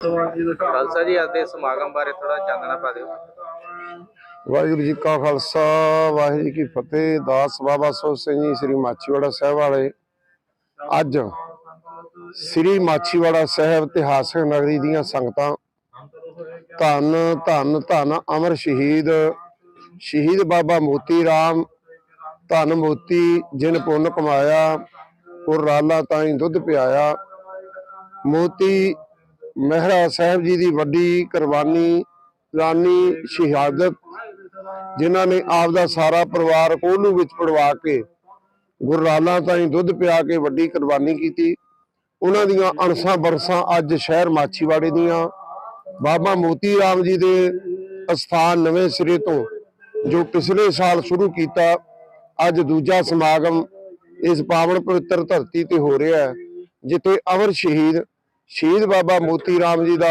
ਖਾਲਸਾ ਜੀ ਅੱਜ ਦੇ ਸਮਾਗਮ ਬਾਰੇ ਥੋੜਾ ਚਾਨਣਾ ਪਾ ਦਿਓ। ਵਾਹਿਗੁਰੂ ਜੀ ਕਾ ਖਾਲਸਾ, ਵਾਹਿਗੁਰੂ ਜੀ ਕੀ ਫਤਿਹ। ਦਾਸ ਬਾਬਾ ਸੋ ਸਿੰਘ ਜੀ, ਸ੍ਰੀ ਮਾਛੀਵਾੜਾ ਸਾਹਿਬ ਵਾਲੇ। ਅੱਜ ਸ੍ਰੀ ਮਾਛੀਵਾੜਾ ਸਾਹਿਬ ਇਤਿਹਾਸਕ ਨਗਰੀ ਦੀਆਂ ਸੰਗਤਾਂ ਧੰਨ ਧੰਨ ਧੰਨ ਅਮਰ ਸ਼ਹੀਦ ਸ਼ਹੀਦ ਬਾਬਾ ਮੋਤੀ ਰਾਮ, ਧੰਨ ਮੋਤੀ ਜਿਨ ਪੁੰਨ ਕਮਾਇਆ ਔਰ ਰਾਲਾ ਤਾਈਂ ਦੁੱਧ ਪਿਆਇਆ। ਮੋਤੀ ਮਹਿਰਾ ਸਾਹਿਬ ਜੀ ਦੀ ਵੱਡੀ ਕੁਰਬਾਨੀ ਰਾਨੀ ਸ਼ਹਾਦਤ, ਜਿਨ੍ਹਾਂ ਨੇ ਆਪ ਦਾ ਸਾਰਾ ਪਰਿਵਾਰ ਕੋਹਲੂ ਵਿੱਚ ਪੜਵਾ ਕੇ ਗੁਰਰਾਲਾ ਤਾਈਂ ਦੁੱਧ ਪਿਆ ਕੇ ਵੱਡੀ ਕੁਰਬਾਨੀ ਕੀਤੀ। ਉਹਨਾਂ ਦੀਆਂ ਅਣਸਾਂ ਬਰਸਾਂ ਅੱਜ ਸ਼ਹਿਰ ਮਾਛੀਵਾੜੇ ਦੀਆਂ। ਬਾਬਾ ਮੋਤੀ ਰਾਮ ਜੀ ਦੇ ਅਸਥਾਨ ਨਵੇਂ ਸਿਰੇ ਤੋਂ ਜੋ ਪਿਛਲੇ ਸਾਲ ਸ਼ੁਰੂ ਕੀਤਾ, ਅੱਜ ਦੂਜਾ ਸਮਾਗਮ ਇਸ ਪਾਵਨ ਪਵਿੱਤਰ ਧਰਤੀ ਤੇ ਹੋ ਰਿਹਾ ਹੈ, ਜਿੱਥੇ ਅਮਰ ਸ਼ਹੀਦ ਸ਼ਹੀਦ ਬਾਬਾ ਮੋਤੀ ਰਾਮ ਜੀ ਦਾ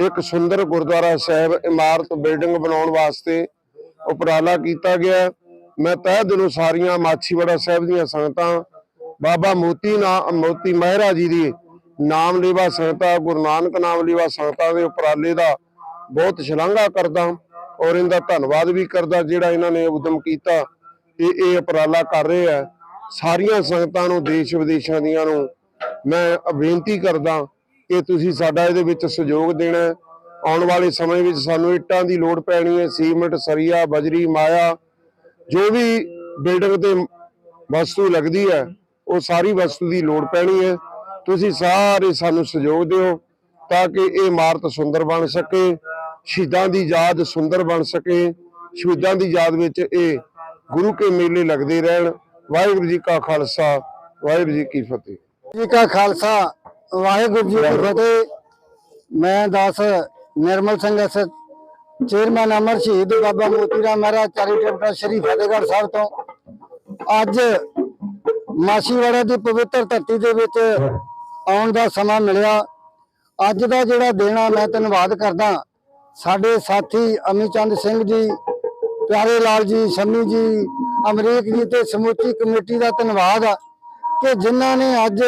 ਇੱਕ ਸੁੰਦਰ ਗੁਰਦੁਆਰਾ ਸਾਹਿਬ ਇਮਾਰਤ ਬਿਲਡਿੰਗ ਬਣਾਉਣ ਵਾਸਤੇ ਉਪਰਾਲਾ ਕੀਤਾ ਗਿਆ। ਮੈਂ ਤਹਿ ਦਿਲੋਂ ਸਾਰੀਆਂ ਮਾਛੀਵਾੜਾ ਸਾਹਿਬ ਦੀਆਂ ਸੰਗਤਾਂ, ਬਾਬਾ ਮੋਤੀ ਨਾ, ਮੋਤੀ ਮਹਿਰਾ ਜੀ ਦੀ ਨਾਮ ਲੇਵਾ ਸੰਗਤਾਂ, ਗੁਰੂ ਨਾਨਕ ਨਾਮ ਲੇਵਾ ਸੰਗਤਾਂ ਦੇ ਉਪਰਾਲੇ ਦਾ ਬਹੁਤ ਸ਼ਲਾਘਾ ਕਰਦਾ ਔਰ ਇਹਦਾ ਧੰਨਵਾਦ ਵੀ ਕਰਦਾ ਜਿਹੜਾ ਇਹਨਾਂ ਨੇ ਉਦਮ ਕੀਤਾ ਕਿ ਇਹ ਉਪਰਾਲਾ ਕਰ ਰਹੇ ਆ। ਸਾਰੀਆਂ ਸੰਗਤਾਂ ਨੂੰ, ਦੇਸ਼ ਵਿਦੇਸ਼ਾਂ ਦੀਆਂ ਨੂੰ ਮੈਂ ਬੇਨਤੀ ਕਰਦਾ ਕਿ ਤੁਸੀਂ ਸਾਡਾ ਇਹਦੇ ਵਿੱਚ ਸਹਿਯੋਗ ਦੇਣਾ ਆਉਣ ਵਾਲੇ ਸਮੇਂ ਵਿੱਚ ਸਾਨੂੰ ਇੱਟਾਂ ਦੀ ਲੋੜ ਪੈਣੀ ਹੈ, ਸੀਮਿੰਟ, ਸਰੀਆ, ਬਜਰੀ, ਮਾਇਆ, ਜੋ ਵੀ ਬਿਲਡਿੰਗ ਤੇ ਵਸਤੂ ਲੱਗਦੀ ਹੈ, ਉਹ ਸਾਰੀ ਵਸਤੂ ਦੀ ਲੋੜ ਪੈਣੀ ਹੈ। ਤੁਸੀਂ ਸਾਰੇ ਸਾਨੂੰ ਸਹਿਯੋਗ ਦਿਓ ਤਾਂ ਕਿ ਇਹ ਇਮਾਰਤ ਸੁੰਦਰ ਬਣ ਸਕੇ, ਸ਼ਹੀਦਾਂ ਦੀ ਯਾਦ ਸੁੰਦਰ ਬਣ ਸਕੇ, ਸ਼ਹੀਦਾਂ ਦੀ ਯਾਦ ਵਿੱਚ ਇਹ ਗੁਰੂ ਕੇ ਮੇਲੇ ਲੱਗਦੇ ਰਹਿਣ। ਵਾਹਿਗੁਰੂ ਜੀ ਕਾ ਖਾਲਸਾ, ਵਾਹਿਗੁਰੂ ਜੀ ਕੀ ਫਤਿਹ। ਜੀ ਕਾ ਖਾਲਸਾ ਵਾਹਿਗੁਰੂ ਜੀ ਕੀ ਫਤਿਹ। ਮੈਂ ਦਾਸ Nirmal Singh S chairman Amar Shaheed Baba Moti Ram Maharaj charitable trust Shri Fatehgarh Sahib ਤੋਂ। ਅੱਜ ਮਾਸੀਵਾੜਾ ਦੀ ਪਵਿੱਤਰ ਧਰਤੀ ਦੇ ਵਿੱਚ ਆਉਣ ਦਾ ਸਮਾਂ ਮਿਲਿਆ। ਅੱਜ ਦਾ ਜਿਹੜਾ ਦੇਣਾ ਮੈਂ ਧੰਨਵਾਦ ਕਰਦਾ ਸਾਡੇ ਸਾਥੀ ਅਮੀ ਚੰਦ ਸਿੰਘ ਜੀ ਪਿਆਰੇ ਲਾਲ ਜੀ ਸ਼ਮੀ ਜੀ ਅਮਰੀਕ ਜੀ ਤੇ ਸਮੁੱਚੀ ਕਮੇਟੀ ਦਾ ਧੰਨਵਾਦ ਆ ਕਿ ਜਿਨ੍ਹਾਂ ਨੇ ਅੱਜ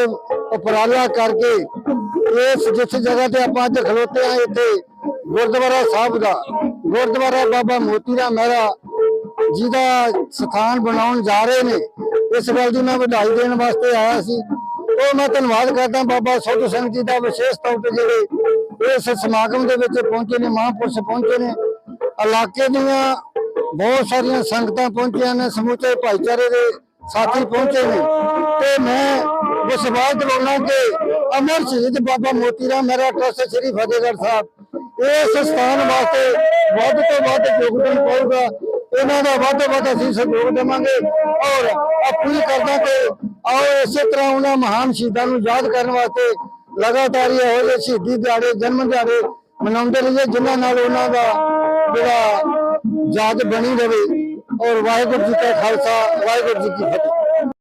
ਉਪਰਾਲਾ ਕਰਕੇ ਇਸ ਜਿਸ ਜਗ੍ਹਾ ਤੇ ਆਪਾਂ ਅੱਜ ਖਲੋਤੇ ਆ ਇੱਥੇ, ਗੁਰਦੁਆਰਾ ਸਾਹਿਬ ਦਾ, ਗੁਰਦੁਆਰਾ ਬਾਬਾ ਮੋਤੀ ਰਾਮ ਮਹਿਰਾ ਜੀ ਦਾ ਸਥਾਨ ਬਣਾਉਣ ਜਾ ਰਹੇ ਨੇ। ਇਸ ਗੱਲ ਦੀ ਮੈਂ ਵਧਾਈ ਦੇਣ ਵਾਸਤੇ ਆਇਆ ਸੀ। ਉਹ ਮੈਂ ਧੰਨਵਾਦ ਕਰਦਾ ਬਾਬਾ ਸੁੱਧ ਸਿੰਘ ਜੀ ਦਾ ਵਿਸ਼ੇਸ਼ ਤੌਰ ਤੇ ਜਿਹੜੇ ਇਸ ਸਮਾਗਮ ਦੇ ਵਿੱਚ ਪਹੁੰਚੇ ਨੇ, ਮਹਾਂਪੁਰਸ਼ ਪਹੁੰਚੇ ਨੇ। ਇਲਾਕੇ ਦੀਆਂ ਬਹੁਤ ਸਾਰੀਆਂ ਸੰਗਤਾਂ ਪਹੁੰਚੀਆਂ ਨੇ, ਸਮੁੱਚੇ ਭਾਈਚਾਰੇ ਦੇ ਸਾਥੀ ਪਹੁੰਚੇ ਨੇ। ਤੇ ਮੈਂ ਵਿਸ਼ਵਾਸ ਦਿਵਾਉਣਾ ਕਿ ਅਮਰ ਸ਼ਹੀਦ ਬਾਬਾ ਮੋਤੀ ਰਾਮ ਮੇਰਾ ਟਰਸਟ ਸ੍ਰੀ ਫਤਿਹਗੜ੍ਹ ਸਾਹਿਬ। ਇਸ ਸਥਾਨ ਵਾਸਤੇ ਵੱਧ ਤੋਂ ਵੱਧ ਯੋਗਦਾਨ ਪਾਊਗਾ। ਇਹਨਾਂ ਦਾ ਵੱਧ ਤੋਂ ਵੱਧ ਅਸੀਂ ਸਹਿਯੋਗ ਦੇਵਾਂਗੇ ਔਰ ਅਪੀਲ ਕਰਦਾ ਕਿ ਆਓ ਇਸੇ ਤਰ੍ਹਾਂ ਉਹਨਾਂ ਮਹਾਨ ਸ਼ਹੀਦਾਂ ਨੂੰ ਯਾਦ ਕਰਨ ਵਾਸਤੇ ਲਗਾਤਾਰ ਇਹੋ ਜਿਹੇ ਸ਼ਹੀਦੀ ਦਿਹਾੜੇ, ਜਨਮ ਦਿਹਾੜੇ ਮਨਾਉਂਦੇ ਰਹੀਏ, ਜਿਨ੍ਹਾਂ ਨਾਲ ਉਹਨਾਂ ਦਾ ਜਿਹੜਾ ਯਾਦ ਬਣੀ ਰਹੇ। ਔਰ ਵਾਹਿਗੁਰੂ ਜੀ ਕਾ ਖਾਲਸਾ, ਵਾਹਿਗੁਰੂ ਜੀ ਕੀ ਫਤਿਹ।